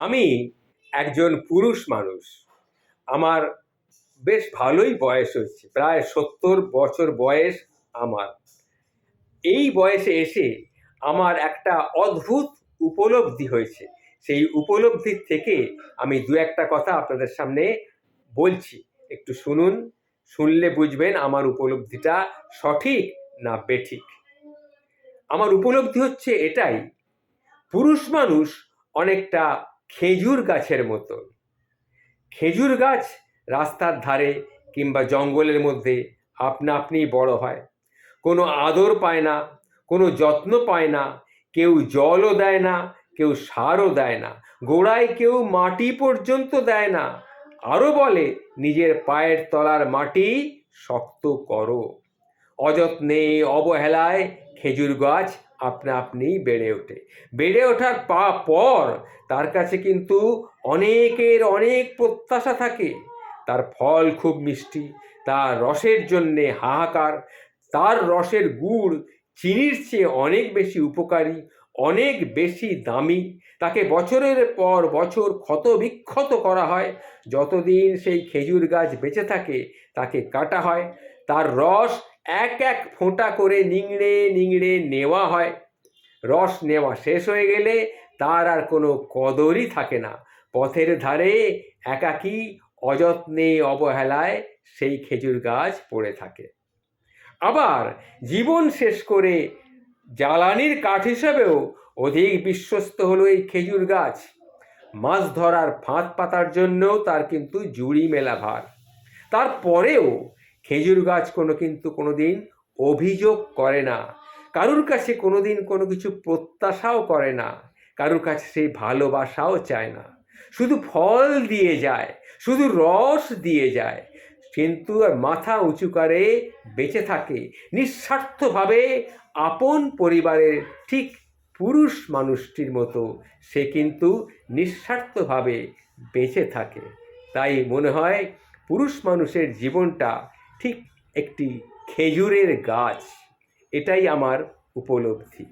আমি একজন পুরুষ মানুষ। আমার বেশ ভালোই বয়স হচ্ছে প্রায় সত্তর বছর বয়স আমার। এই বয়সে এসে আমার একটা অদ্ভুত উপলব্ধি হয়েছে। সেই উপলব্ধির থেকে আমি দু একটা কথা আপনাদের সামনে বলছি। একটু শুনুন, শুনলে বুঝবেন আমার উপলব্ধিটা সঠিক না বেঠিক। আমার উপলব্ধি হচ্ছে এটাই, পুরুষ মানুষ অনেকটা খেজুর গাছের মতো। খেজুর গাছ রাস্তার ধারে কিংবা জঙ্গলের মধ্যে আপনা আপনি বড় হয়। কোনো আদর পায় না, কোনো যত্ন পায় না, কেউ জলও দেয় না, কেউ সারও দেয় না, গোড়ায় কেউ মাটি পর্যন্ত দেয় না। আরও বলে, নিজের পায়ের তলার মাটি শক্ত করো। অযত্নে, অবহেলায় খেজুর গাছ আপনা আপনিই বেড়ে ওঠে। বেড়ে ওঠার পা, পর তার কাছে কিন্তু অনেকের অনেক প্রত্যাশা থাকে। তার ফল খুব মিষ্টি, তার রসের জন্যে হাহাকার, তার রসের গুড় চিনির চেয়ে অনেক বেশি উপকারী, অনেক বেশি দামি। তাকে বছরের পর বছর ক্ষত বিক্ষত করা হয়। যতদিন সেই খেজুর গাছ বেঁচে থাকে, তাকে কাটা হয়। তার রস এক এক ফোঁটা করে নিংড়ে নিংড়ে নেওয়া হয়। রস নেওয়া শেষ হয়ে গেলে তার আর কোনো কদরই থাকে না। পথের ধারে একাকী অযত্নে অবহেলায় সেই খেজুর গাছ পড়ে থাকে। আবার জীবন শেষ করে জ্বালানির কাঠ হিসেবেও অধিক বিশ্বস্ত হলো এই খেজুর গাছ। মাছ ধরার ফাঁদ পাতার জন্যও তার কিন্তু জুড়ি মেলা ভার। তারপরেও খেজুর গাছ কোনো কিন্তু কোনো দিন অভিযোগ করে না। কারুর কাছে কোনো দিন কোনো কিছু প্রত্যাশাও করে না। কারুর কাছে সেই ভালোবাসাও চায় না। শুধু ফল দিয়ে যায়, শুধু রস দিয়ে যায়, কিন্তু আর মাথা উঁচু করে বেঁচে থাকে। নিঃস্বার্থভাবে আপন পরিবারের ঠিক পুরুষ মানুষটির মতো সে কিন্তু নিঃস্বার্থভাবে বেঁচে থাকে। তাই মনে হয় পুরুষ মানুষের জীবনটা ঠিক একটি খেজুরের গাছ এটাই আমার উপলব্ধি।